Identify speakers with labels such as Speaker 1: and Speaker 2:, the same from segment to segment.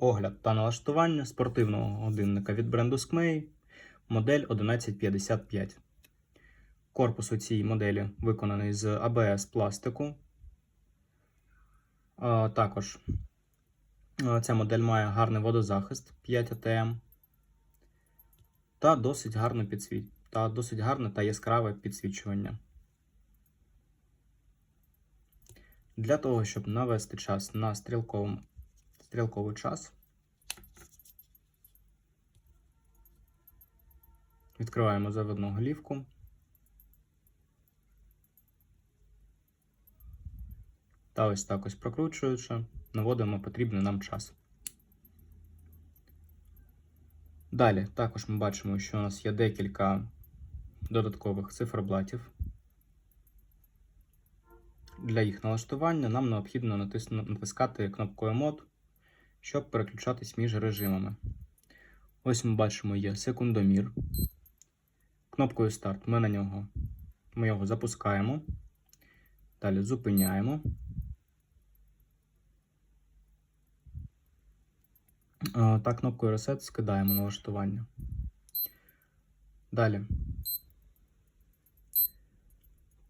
Speaker 1: Огляд та налаштування спортивного годинника від бренду Skmei, модель 1155. Корпус у цій моделі виконаний з ABS пластику. Також ця модель має гарний водозахист 5 АТМ та досить гарне підсвіт... та досить гарне та яскраве підсвічування. Для того, щоб навести час на стрілковому, стрілковий час, відкриваємо заводну голівку. Та ось так ось прокручуючи, наводимо потрібний нам час. Далі також ми бачимо, що у нас є декілька додаткових циферблатів. Для їх налаштування нам необхідно натискати кнопкою мод, щоб переключатись між режимами. Ось ми бачимо є секундомір. Кнопкою старт ми на нього ми його запускаємо. Далі зупиняємо. Та кнопкою Reset скидаємо налаштування. Далі.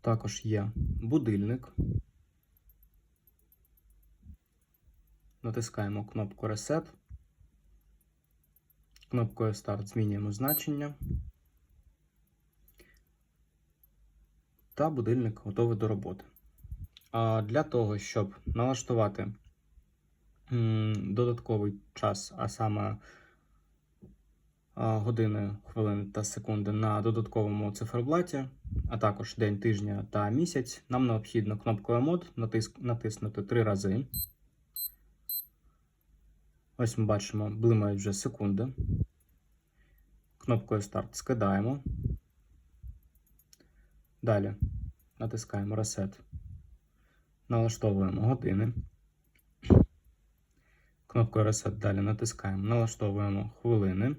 Speaker 1: Також є будильник. Натискаємо кнопку Reset. Кнопкою Start змінюємо значення. Та будильник готовий до роботи. А для того, щоб налаштувати додатковий час, а саме години, хвилини та секунди на додатковому циферблаті, а також день тижня та місяць, нам необхідно кнопкою мод натис... натиснути три рази. Ось ми бачимо, блимають вже секунди. Кнопкою старт скидаємо. Далі натискаємо Reset. Налаштовуємо години. Кнопкою Reset далі натискаємо, налаштовуємо хвилини.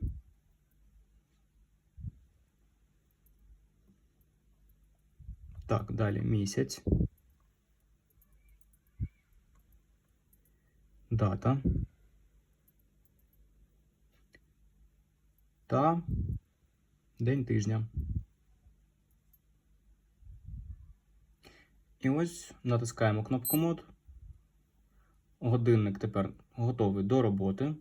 Speaker 1: Так, далі місяць. Дата. Та день тижня. І ось натискаємо кнопку мод. Годинник тепер готовий до роботи.